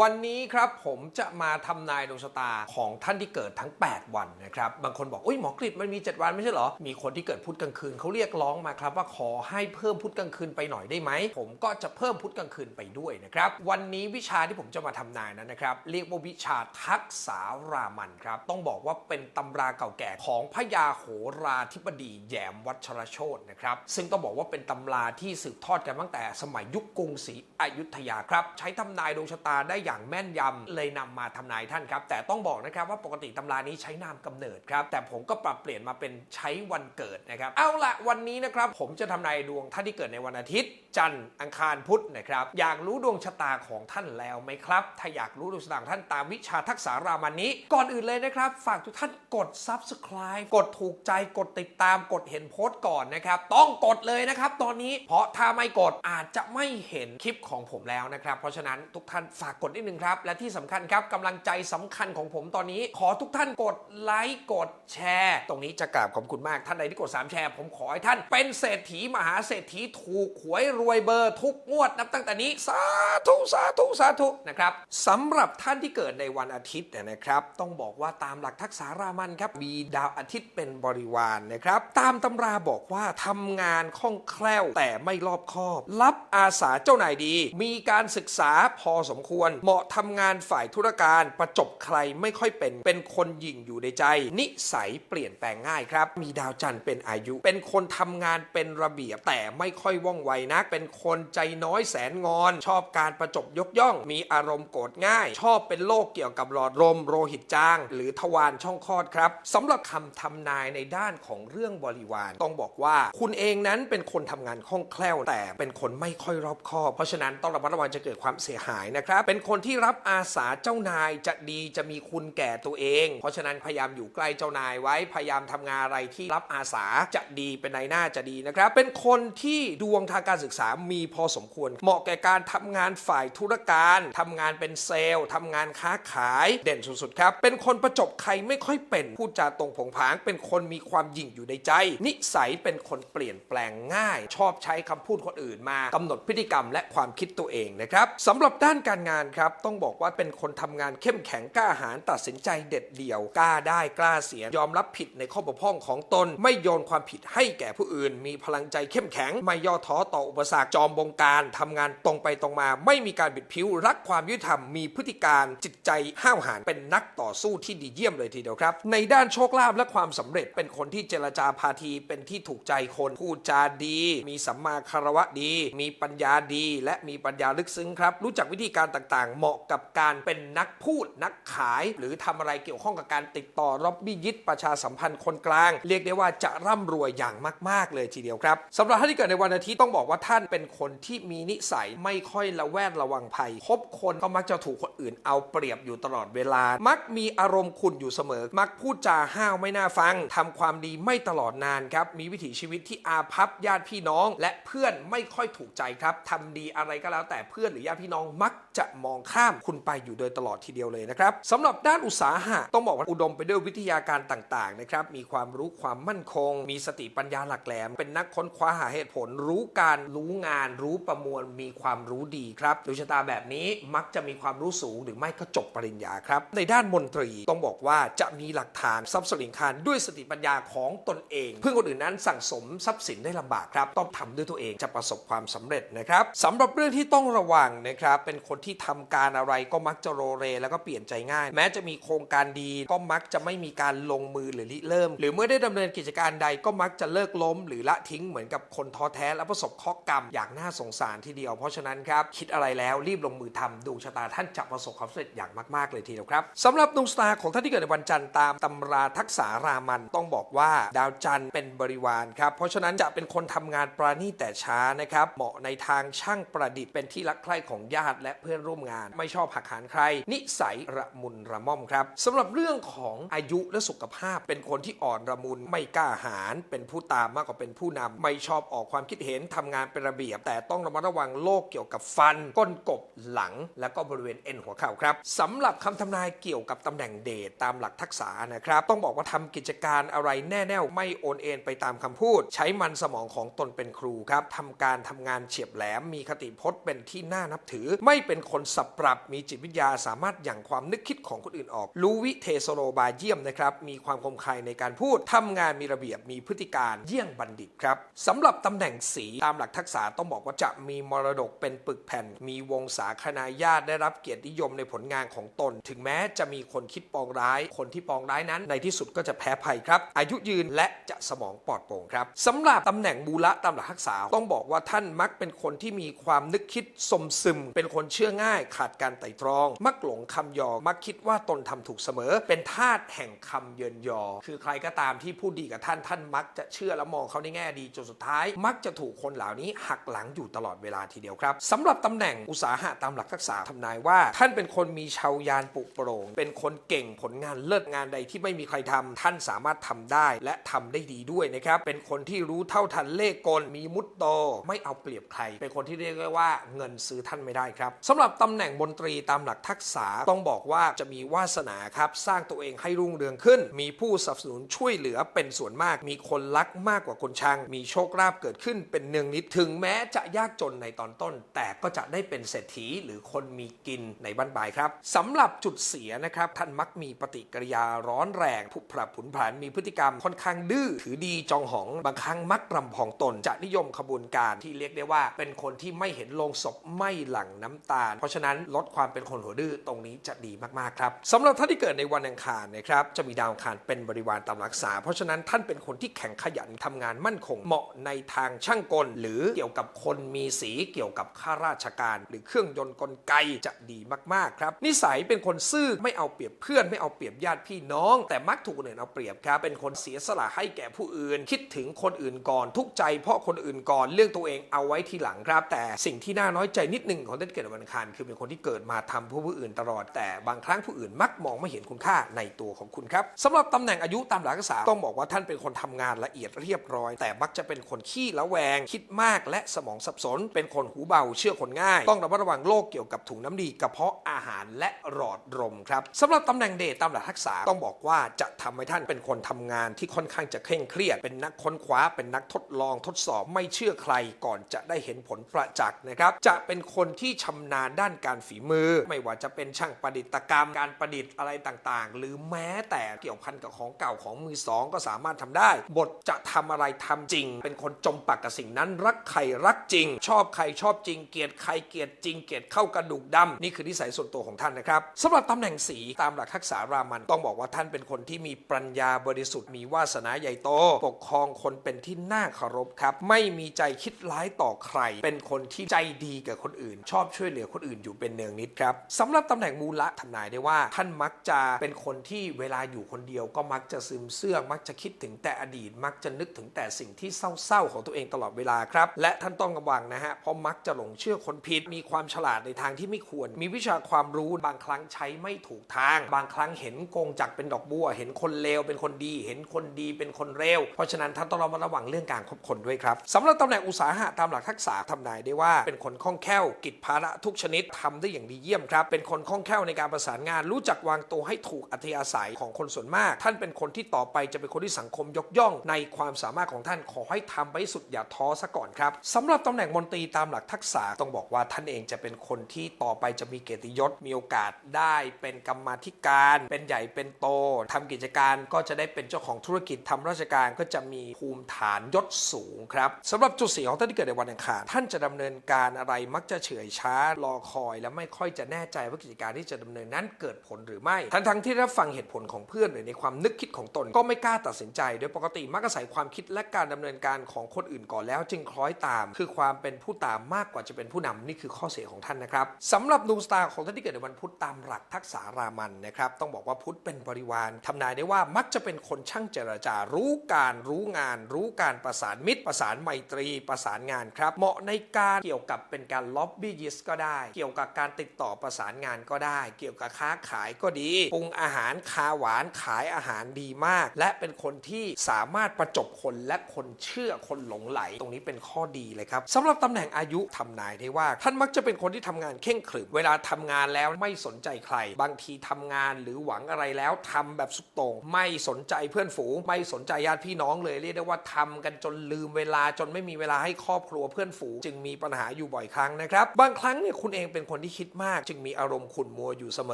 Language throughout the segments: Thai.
วันนี้ครับผมจะมาทำนายดวงชะตาของท่านที่เกิดทั้ง 8 วันนะครับ บางคนบอกอุ้ยหมอกฤษมันมี 7 วันไม่ใช่เหรอ มีคนที่เกิดพุธกลางคืนเขาเรียกร้องมาครับว่าขอให้เพิ่มพุธกลางคืนไปหน่อยได้ไหม ผมก็จะเพิ่มพุธกลางคืนไปด้วยนะครับ วันนี้วิชาที่ผมจะมาทำนายนั้นนะครับ เรียกว่าวิชาทักษารามันครับ ต้องบอกว่าเป็นตำราเก่าแก่ของพระยาโหราธิบดีแยมวัชรโชตนะครับ ซึ่งต้องบอกว่าเป็นตำราที่สืบทอดกันตั้งแต่สมัยยุคกรุงศรีอยุธยาครับ ใช้ทำนายดวงชะตาได้อย่างแม่นยำเลยนำมาทำนายท่านครับ แต่ต้องบอกนะครับว่าปกติตำรานี้ใช้นามกำเนิดครับ แต่ผมก็ปรับเปลี่ยนมาเป็นใช้วันเกิดนะครับ เอาละวันนี้นะครับผมจะทำนายดวงท่านที่เกิดในวันอาทิตย์ จันทร์อังคารพุธนะครับ อยากรู้ดวงชะตาของท่านแล้วไหมครับ ถ้าอยากรู้ดวงชะตาของท่านตามวิชาทักษารามันนี้ ก่อนอื่นเลยนะครับ ฝากทุกท่านกด subscribe กดถูกใจกดติดตามกดเห็นโพสต์ก่อนนะครับต้องกดเลยนะครับตอนนี้เพราะถ้าไม่กดอาจจะไม่เห็นคลิปของผมแล้วนะครับ เพราะฉะนั้นทุกท่านฝากกดนิดนึงครับ และที่สำคัญครับกำลังใจสำคัญของผมตอนนี้ ขอทุกท่านกดไลค์กดแชร์ ตรงนี้จะกราบขอบคุณมากท่านใดที่กด 3 แชร์ ผมขอให้ท่านเป็นเศรษฐีมหาเศรษฐีถูกหวยรวยเบอร์ทุกงวดนับตั้งแต่นี้ สาธุ สาธุ สาธุนะครับสำหรับท่านที่เกิดในวันอาทิตย์นะครับ ต้องบอกว่าตามหลักทักษารามันครับมีดาวอาทิตย์เป็นบริวารนะครับตามตำราบอกว่าทำงานคล่องแคล่วแต่ไม่รอบคอบ รับอาสาเจ้านายดี มีการศึกษาพอสมควรเหมาะทำงานฝ่ายธุรการประจบใครไม่ค่อยเป็น เป็นคนหยิ่งอยู่ในใจ นิสัยเปลี่ยนแปลงง่ายครับ มีดาวจันทร์เป็นอายุ เป็นคนทำงานเป็นระเบียบ แต่ไม่ค่อยว่องไวนัก เป็นคนใจน้อยแสนงอน ชอบการประจบยกย่อง มีอารมณ์โกรธง่าย ชอบเป็นโรคเกี่ยวกับหลอดลมโลหิตจาง หรือทวารช่องคลอดครับสำหรับคำทำนายในด้านของเรื่องบริวารต้องบอกว่า คุณเองนั้นเป็นคนทำงานคล่องแคล่วแต่เป็นคนไม่ค่อยรอบคอบ เพราะฉะนั้นต้องระมัดระวังจะเกิดความเสียหายนะครับเป็นคนที่รับอาสาเจ้านายจะดีจะมีคุณแก่ตัวเอง เพราะฉะนั้นพยายามอยู่ใกล้เจ้านายไว้พยายามทำงานอะไรที่รับอาสาจะดีเป็นในหน้าจะดีนะครับ เป็นคนที่ดวงทางการศึกษามีพอสมควร เหมาะแก่การทำงานฝ่ายธุรการทำงานเป็นเซลล์ทำงานค้าขายเด่นสุดๆครับ เป็นคนประจบใครไม่ค่อยเป็นพูดจาตรงผงผาง เป็นคนมีความหยิ่งอยู่ในใจ นิสัยเป็นคนเปลี่ยนแปลงง่าย ชอบใช้คำพูดคนอื่นมากำหนดพฤติกรรมและความคิดตัวเองนะครับสำหรับด้านการงานครับต้องบอกว่าเป็นคนทำงานเข้มแข็งกล้าหาญตัดสินใจเด็ดเดี่ยวกล้าได้กล้าเสียยอมรับผิดในข้อบกพร่องของตน ไม่โยนความผิดให้แก่ผู้อื่น มีพลังใจเข้มแข็ง ไม่ย่อท้อต่ออุปสรรคจอมบงการทำงานตรงไปตรงมา ไม่มีการบิดผิว รักความยุติธรรมมีพฤติการจิตใจห้าวหาญเป็นนักต่อสู้ที่ดีเยี่ยมเลยทีเดียวครับ ในด้านโชคลาภและความสำเร็จเป็นคนที่เจรจาพาทีเป็นที่ถูกใจคนพูดจาดี มีสัมมาคารวะดี มีปัญญาดี และมีปัญญาลึกซึ้งครับ รู้จักวิธีการต่างๆ เหมาะกับการเป็นนักพูดนักขาย หรือทำอะไรเกี่ยวข้องกับการติดต่อรับบี้ยิดประชาสัมพันธ์คนกลาง เรียกได้ว่าจะร่ำรวยอย่างมาก ๆ เลยทีเดียวครับสำหรับท่านที่เกิดในวันอาทิตย์ต้องบอกว่าท่านเป็นคนที่มีนิสัยไม่ค่อยระแวดระวังภัยคบคนก็มักจะถูกคนอื่นเอาเปรียบอยู่ตลอดเวลา มักมีอารมณ์ขุ่นอยู่เสมอ มักพูดจาห้าวไม่น่าฟังทำความดีไม่ตลอดนานครับ มีวิถีชีวิตที่อาภัพญาติพี่น้อง และเพื่อนไม่ค่อยถูกใจครับทำดีอะไรก็แล้วแต่เพื่อนหรือญาติพี่น้องมัก จะมองข้ามคุณไปอยู่โดยตลอดทีเดียวเลยนะครับสำหรับด้านอุตสาหะต้องบอกว่าอุดมไปด้วยวิทยาการต่างๆนะครับมีความรู้ความมั่นคง มีสติปัญญาหลักแหลม เป็นนักค้นคว้าหาเหตุผล รู้การรู้งาน รู้ประมวลมีความรู้ดีครับดวงชะตาแบบนี้มักจะมีความรู้สูงหรือไม่ก็จบปริญญาครับ ในด้านมนตรีต้องบอกว่าจะมีหลักฐานทรัพย์สินคารด้วยสติปัญญาของตนเอง เพื่อคนอื่นนั้นสั่งสมทรัพย์สินได้ลำบากครับ ต้องทำด้วยตัวเองจะประสบความสำเร็จนะครับสำหรับเรื่องที่ต้องระวังนะครับเป็นคนที่ที่ทำการอะไรก็มักจะโรเร แล้วก็เปลี่ยนใจง่าย แม้จะมีโครงการดีก็มักจะไม่มีการลงมือหรือริเริ่ม หรือเมื่อได้ดำเนินกิจการใดก็มักจะเลิกล้ม หรือละทิ้งเหมือนกับคนท้อแท้และประสบข้อกรรมอย่างน่าสงสารทีเดียวเพราะฉะนั้นครับคิดอะไรแล้วรีบลงมือทำดวงชะตาท่านจะประสบความสำเร็จอย่างมากๆเลยทีเดียวครับสำหรับดวงชะตาของท่านที่เกิดในวันจันทร์ตามตำราทักษารามันต้องบอกว่าดาวจันทร์เป็นบริวารครับเพราะฉะนั้นจะเป็นคนทำงานปราณีแต่ช้านะครับเหมาะในทางช่างประดิษฐ์เป็นที่รักใคร่ของญาติและเพื่อนร่วมงาน ไม่ชอบหักหานใคร นิสัยระมุนระม่อมครับสำหรับเรื่องของอายุและสุขภาพ เป็นคนที่อ่อนระมุนไม่กล้าหาญเป็นผู้ตามมากกว่าเป็นผู้นำไม่ชอบออกความคิดเห็นทำงานเป็นระเบียบ แต่ต้องระมัดระวังโรคเกี่ยวกับฟัน ก้นกบหลัง และก็บริเวณเอ็นหัวเข่าครับสำหรับคำทำนายเกี่ยวกับตำแหน่งเดชตามหลักทักษะนะครับต้องบอกว่าทำกิจการอะไรแน่แน่ไม่โอนเอ็นไปตามคำพูด ใช้มันสมองของตนเป็นครูครับทำการทำงานเฉียบแหลมมีคติพจน์เป็นที่น่านับถือ ไม่เป็นเป็นคนสับปรับมีจิตวิทยาสามารถหยั่งความนึกคิดของคนอื่นออก รู้วิเทสโรบายเยี่ยมนะครับ มีความคมคายในการพูดทำงานมีระเบียบมีพฤติการเยี่ยงบัณฑิตครับสำหรับตำแหน่งสีตามหลักทักษะต้องบอกว่าจะมีมรดกเป็นปึกแผ่น มีวงศาคณาญาติได้รับเกียรตินิยมในผลงานของตน ถึงแม้จะมีคนคิดปองร้าย คนที่ปองร้ายนั้น ในที่สุดก็จะแพ้ภัยครับ อายุยืนและจะสมองปลอดโปร่งครับสำหรับตำแหน่งมูละตามหลักทักษะต้องบอกว่าท่านมักเป็นคนที่มีความนึกคิดสมซึม เป็นคนเชื่อง่าย ขาดการไตร่ตรอง มักหลงคำยอมักคิดว่าตนทำถูกเสมอ เป็นทาสแห่งคำเยินยอ คือใครก็ตามที่พูดดีกับท่านท่านมักจะเชื่อและมองเขาในแง่ดีจนสุดท้าย มักจะถูกคนเหล่านี้หักหลังอยู่ตลอดเวลาทีเดียวครับสำหรับตำแหน่งอุตสาหะตามหลักทักษะทำนายว่า ท่านเป็นคนมีชาวยานปุกโปร่งเป็นคนเก่งผลงานเลิศงานใดที่ไม่มีใครทำท่านสามารถทำได้และทำได้ดีด้วยนะครับเป็นคนที่รู้เท่าทันเลขกลมีมุตโต ไม่เอาเปรียบใคร เป็นคนที่เรียกได้ว่าเงินซื้อท่านไม่ได้ครับสำหรับตำแหน่งมนตรีตามหลักทักษะต้องบอกว่าจะมีวาสนาครับ สร้างตัวเองให้รุ่งเรืองขึ้น มีผู้สนับสนุนช่วยเหลือเป็นส่วนมาก มีคนรักมากกว่าคนชัง มีโชคลาภเกิดขึ้นเป็นเนืองนิดถึงแม้จะยากจนในตอนต้น แต่ก็จะได้เป็นเศรษฐีหรือคนมีกินในบ้านปลายครับสำหรับจุดเสียนะครับท่านมักมีปฏิกิริยาร้อนแรงผุบผลับผุนผันมีพฤติกรรมค่อนข้างดื้อถือดีจองหองบางครั้งมักรำพองตนจะนิยมขบวนการที่เรียกได้ว่า เป็นคนที่ไม่เห็นโลงศพไม่หลั่งน้ำตาลเพราะฉะนั้นลดความเป็นคนหัวดื้อตรงนี้จะดีมากๆครับสำหรับท่านที่เกิดในวันอังคารนะครับจะมีดาวอังคารเป็นบริวารตามรักษา เพราะฉะนั้นท่านเป็นคนที่แข็งขยันทำงานมั่นคงเหมาะในทางช่างกล หรือเกี่ยวกับคนมีสีเกี่ยวกับข้าราชการ หรือเครื่องยนต์กลไกจะดีมากๆครับนิสัยเป็นคนซื่อไม่เอาเปรียบเพื่อนไม่เอาเปรียบญาติพี่น้อง แต่มักถูกคนอื่นเอาเปรียบครับเป็นคนเสียสละให้แก่ผู้อื่น คิดถึงคนอื่นก่อน ทุกใจเพราะคนอื่นก่อนเรื่องตัวเองเอาไว้ทีหลังครับ แต่สิ่งที่น่าน้อยใจนิดหนึ่งของท่านเกิดวันอังคารคือเป็นคนที่เกิดมาทำเพื่อผู้อื่นตลอดแต่บางครั้งผู้อื่นมักมองไม่เห็นคุณค่าในตัวของคุณครับสำหรับตำแหน่งอายุตามหลักภาษาต้องบอกว่าท่านเป็นคนทำงานละเอียดเรียบร้อย แต่มักจะเป็นคนขี้ละแวง คิดมากและสมองสับสน เป็นคนหูเบาเชื่อคนง่าย ต้องระมัดระวังโรคเกี่ยวกับถุงน้ำดีกระเพาะอาหารและหลอดลมครับสำหรับตำแหน่งเดชตามหลักทักษะต้องบอกว่าจะทำให้ท่านเป็นคนทำงานที่ค่อนข้างจะเคร่งเครียด เป็นนักค้นคว้า เป็นนักทดลองทดสอบไม่เชื่อใครก่อนจะได้เห็นผลประจักษ์นะครับจะเป็นคนที่ชำนาญด้านการฝีมือ ไม่ว่าจะเป็นช่างประดิษฐกรรม การประดิษฐ์อะไรต่างๆ หรือแม้แต่เกี่ยวพันกับของเก่าของมือสองก็สามารถทำได้ บทจะทำอะไรทำจริง เป็นคนจมปักกับสิ่งนั้น รักใครรักจริง ชอบใครชอบจริง เกลียดใครเกลียดจริง เกลียดเข้ากระดูกดำนี่คือนิสัยส่วนตัวของท่านนะครับสำหรับตำแหน่งสีตามหลักทักษะรามันต้องบอกว่าท่านเป็นคนที่มีปัญญาบริสุทธิ์มีวาสนาใหญ่โตปกครองคนเป็นที่น่าเคารพครับ ไม่มีใจคิดร้ายต่อใคร เป็นคนที่ใจดีกับคนอื่น ชอบช่วยเหลือคนอื่นอยู่เป็นเนืองนิดครับสำหรับตำแหน่งมูลละทำนายได้ว่า ท่านมักจะเป็นคนที่เวลาอยู่คนเดียวก็มักจะซึมเสื่องมักจะคิดถึงแต่อดีต มักจะนึกถึงแต่สิ่งที่เศร้าๆของตัวเองตลอดเวลาครับ และท่านต้องระวังนะฮะเพราะมักจะหลงเชื่อคนผิด มีความฉลาดในทางที่ไม่ควร มีวิชาความรู้บางครั้งใช้ไม่ถูกทาง บางครั้งเห็นโกงจักเป็นดอกบัว เห็นคนเลวเป็นคนดี เห็นคนดีเป็นคนเร็ว เพราะฉะนั้นท่านต้องระมัดระวังเรื่องการคบคนด้วยครับสำหรับตำแหน่งอุตสาหะตามหลักทักษะทำนายได้ว่าเป็นคนคล่องแคล่วกิจภาระทุกชนิดทำได้อย่างดีเยี่ยมครับ เป็นคนคล่องแคล่วในการประสานงาน รู้จักวางตัวให้ถูกอัธยาศัยของคนส่วนมาก ท่านเป็นคนที่ต่อไปจะเป็นคนที่สังคมยกย่อง ในความสามารถของท่านขอให้ทำไปให้สุดอย่าท้อซะก่อนครับสำหรับตำแหน่งมนตรีตามหลักทักษะต้องบอกว่าท่านเองจะเป็นคนที่ต่อไปจะมีเกียรติยศมีโอกาสได้เป็นกรรมาธิการ เป็นใหญ่เป็นโตทำกิจการก็จะได้เป็นเจ้าของธุรกิจทำราชการก็จะมีภูมิฐานยศสูงครับสำหรับจุดเสียของท่านที่เกิดในวันอังคารท่านจะดำเนินการอะไรมักจะเฉื่อยช้ารอคอย และไม่ค่อยจะแน่ใจว่ากิจการที่จะดำเนินนั้นเกิดผลหรือไม่ ทั้งทั้งๆที่รับฟังเหตุผลของเพื่อนหรือในความนึกคิดของตนก็ไม่กล้าตัดสินใจ โดยปกติมักอาศัยความคิดและการดำเนินการของคนอื่นก่อนแล้ว จึงคล้อยตาม คือความเป็นผู้ตามมากกว่าจะเป็นผู้นำนี่คือข้อเสียของท่านนะครับสำหรับดวงสตาร์ของท่านที่เกิดในวันพุธตามหลักทักษารามันนะครับต้องบอกว่าพุธเป็นบริวารทำนายได้ว่ามักจะเป็นคนช่างเจรจารู้การรู้งาน รู้การประสานมิตร ประสานไมตรี ประสานงานครับเหมาะในการเกี่ยวกับเป็นการล็อบบี้ยิสก็ได้เกี่ยวกับการติดต่อประสานงานก็ได้ เกี่ยวกับค้าขายก็ดีปรุงอาหารคาหวานขายอาหารดีมาก และเป็นคนที่สามารถประจบคนและคนเชื่อคนหลงไหล ตรงนี้เป็นข้อดีเลยครับสำหรับตำแหน่งอายุทำนายได้ว่า ท่านมักจะเป็นคนที่ทำงานเข่งขรึมเวลาทำงานแล้วไม่สนใจใคร บางทีทำงานหรือหวังอะไรแล้วทำแบบสุดโต่งไม่สนใจเพื่อนฝูง ไม่สนใจญาติพี่น้องเลยเรียกได้ว่าทำกันจนลืมเวลาจนไม่มีเวลาให้ครอบครัวเพื่อนฝูง จึงมีปัญหาอยู่บ่อยครั้งนะครับ บางครั้งเนี่ยคุณคุณเองเป็นคนที่คิดมาก จึงมีอารมณ์ขุ่นมัวอยู่เสม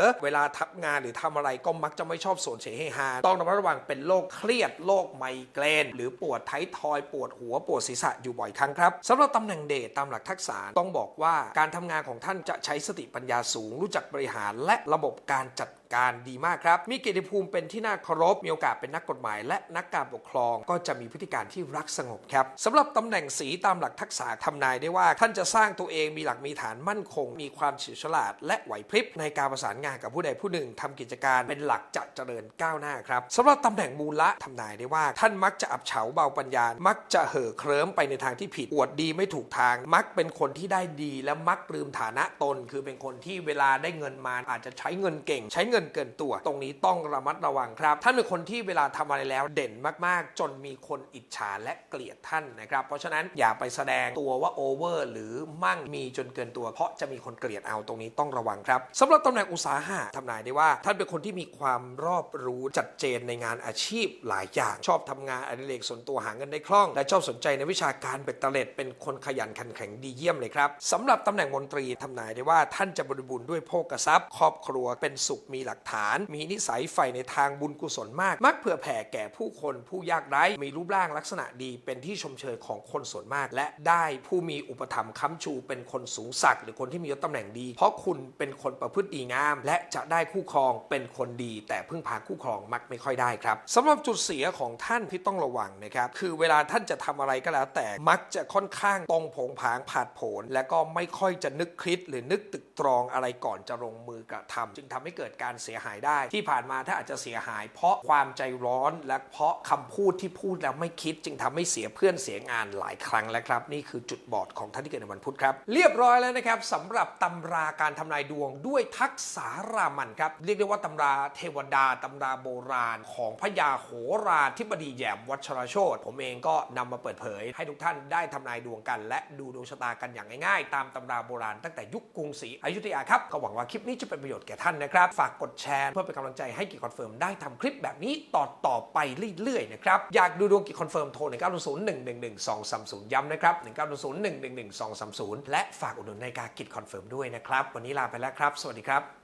อ เวลาทับงานหรือทำอะไรก็มักจะไม่ชอบสนเฉยให้ฮาต้องระมัดระวังเป็นโรคเครียดโรคไมเกรนหรือปวดไททอยปวดหัวปวดศีรษะอยู่บ่อยครั้งครับสำหรับตำแหน่งเดชตามหลักทักษะต้องบอกว่าการทำงานของท่านจะใช้สติปัญญาสูง รู้จักบริหารและระบบการจัด การดีมากครับ มีเกียรติภูมิเป็นที่น่าเคารพ มีโอกาสเป็นนักกฎหมาย และนักการปกครอง ก็จะมีพฤติการที่รักสงบครับสำหรับตำแหน่งสีตามหลักทักษะทำนายได้ว่า ท่านจะสร้างตัวเองมีหลักมีฐานมั่นคง มีความเฉลียวฉลาด และไหวพริบในการประสานงานกับผู้ใดผู้หนึ่งทำกิจการเป็นหลักจะเจริญก้าวหน้าครับสำหรับตำแหน่งมูลละทำนายได้ว่า ท่านมักจะอับเฉาเบาปัญญา มักจะเห่อเคลิ้มไปในทางที่ผิดอวดดีไม่ถูกทาง มักเป็นคนที่ได้ดีและมักลืมฐานะตน คือเป็นคนที่เวลาได้เงินมาอาจจะใช้เงินเก่ง ใช้เงินเกินตัว ตรงนี้ต้องระมัดระวังครับ ท่านเป็นคนที่เวลาทำอะไรแล้วเด่นมากๆ จนมีคนอิจฉาและเกลียดท่านนะครับ เพราะฉะนั้นอย่าไปแสดงตัวว่าโอเวอร์หรือมั่งมีจนเกินตัว เพราะจะมีคนเกลียดเอาตรงนี้ต้องระวังครับสำหรับตำแหน่งอุตสาหะทำนายได้ว่า ท่านเป็นคนที่มีความรอบรู้จัดเจนในงานอาชีพหลายอย่างชอบทำงานอดิเรกส่วนตัวหาเงินได้คล่อง และชอบสนใจในวิชาการเบ็ดเตล็ดเป็นคนขยันขันแข็งดีเยี่ยมเลยครับสำหรับตำแหน่งมนตรีทำนายได้ว่าท่านจะบริบูรณ์ด้วยโภคทรัพย์ ครอบครัวเป็นสุขมีหลักฐาน มีนิสัยใฝ่ในทางบุญกุศลมาก มักเผื่อแผ่แก่ผู้คนผู้ยากไร้มีรูปร่างลักษณะดี เป็นที่ชมเชยของคนส่วนมาก และได้ผู้มีอุปถัมภ์ค้ำชู เป็นคนสูงศักดิ์หรือคนที่มียศตำแหน่งดี เพราะคุณเป็นคนประพฤติดีงาม และจะได้คู่ครองเป็นคนดี แต่พึ่งพาคู่ครองมักไม่ค่อยได้ครับสำหรับจุดเสียของท่านที่ต้องระวังนะครับคือเวลาท่านจะทำอะไรก็แล้ว แต่มักจะค่อนข้างตรงผงผางผาดโผนและก็ไม่ค่อยจะนึกคิดหรือนึกตึกตรองอะไรก่อนจะลงมือกระทำจึงทำให้เกิดการเสียหายได้ ที่ผ่านมาถ้าอาจจะเสียหาย เพราะความใจร้อนและเพราะคำพูดที่พูดแล้วไม่คิด จึงทำให้เสียเพื่อนเสียงานหลายครั้งแล้วครับ นี่คือจุดบอดของท่านที่เกิดในวันพุธครับเรียบร้อยแล้วนะครับสำหรับตำราการทำนายดวงด้วยทักษารามันครับเรียกได้ว่าตำราเทวดาตำราโบราณ ของพญาโหราธิบดีแยมวัชรโชตผมเองก็นำมาเปิดเผย ให้ทุกท่านได้ทำนายดวงกัน และดูดวงชะตากันอย่างง่ายๆ ตามตำราโบราณ ตั้งแต่ยุคกรุงศรีอยุธยาครับก็หวังว่าคลิปนี้จะเป็นประโยชน์แก่ท่านนะครับฝากกดแชร์ เพื่อเป็นกำลังใจให้กิจคอนเฟิร์มได้ทำคลิปแบบนี้ต่อต่อๆไปเรื่อยๆนะครับ อยากดูดวงกิจคอนเฟิร์มโทร 1 9 0 1 1 1 2 3 0 ย้ำนะครับ 1 9 0 1 1 1 2 3 0 และฝากอุดหนุนในการกิจคอนเฟิร์มด้วยนะครับ วันนี้ลาไปแล้วครับ สวัสดีครับ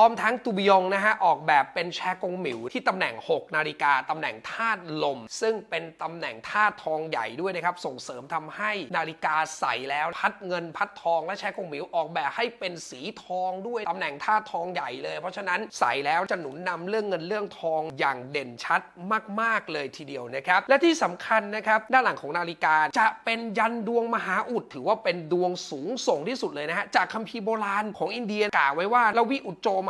ร้อมทั้งตูบิยงนะฮะออกแบบเป็นแชกงหมิวที่ตำแหน่ง 6 นาฬิกาตำแหน่งธาตุลม ซึ่งเป็นตำแหน่งธาตุทองใหญ่ด้วยนะครับ ส่งเสริมทำให้นาฬิกาใสแล้ว พัดเงินพัดทองและแชกงหมิวออกแบบให้เป็นสีทองด้วยตำแหน่งธาตุทองใหญ่เลย เพราะฉะนั้นใสแล้วจะหนุนนำเรื่องเงินเรื่องทองอย่างเด่นชัดมาก ๆ เลยทีเดียวนะครับ และที่สำคัญนะครับด้านหลังของนาฬิกาจะเป็นยันดวงมหาอุดถือว่าเป็นดวงสูงส่งที่สุดเลยนะฮะจากคัมภีร์โบราณของอินเดียกล่าวไว้ว่าละวิอุจโจม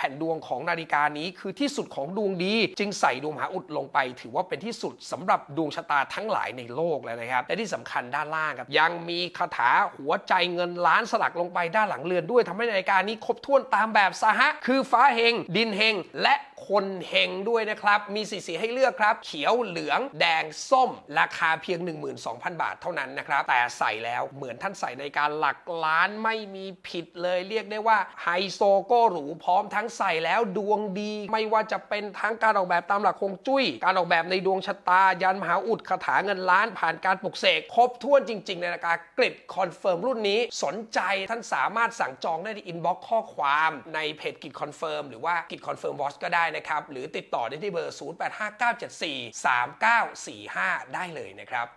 แผ่นดวงของนาฬิกานี้คือที่สุดของดวงดี จึงใส่ดวงมหาอุดลงไป ถือว่าเป็นที่สุดสำหรับดวงชะตาทั้งหลายในโลกแล้วนะครับ และที่สำคัญด้านล่างครับยังมีคาถาหัวใจเงินล้านสลักลงไปด้านหลังเรือนด้วยทำให้นาฬิกานี้ครบถ้วนตามแบบสหะคือฟ้าเฮงดินเฮงและคนเฮงด้วยนะครับ มีสีสีให้เลือกครับ เขียวเหลืองแดงส้ม ราคาเพียง 12,000 บาทเท่านั้นนะครับ แต่ใส่แล้วเหมือนท่านใส่ในการหลักล้านไม่มีผิดเลย เรียกได้ว่าไฮโซโก็หรูพร้อมทั้งใส่แล้วดวงดี ไม่ว่าจะเป็นทั้งการออกแบบตามหลักฮวงจุ้ย การออกแบบในดวงชะตา ยันมหาอุดคาถาเงินล้านผ่านการปลุกเสกครบถ้วนจริง ๆ ในราคากริดคอนเฟิร์มรุ่นนี้สนใจท่านสามารถสั่งจองได้ในอินบ็อกซ์ข้อความในเพจกิจคอนเฟิร์มหรือว่ากิจคอนเฟิร์มวอชก็ได้นะครับ หรือติดต่อได้ที่เบอร์ 0859743945 ได้เลยนะครับ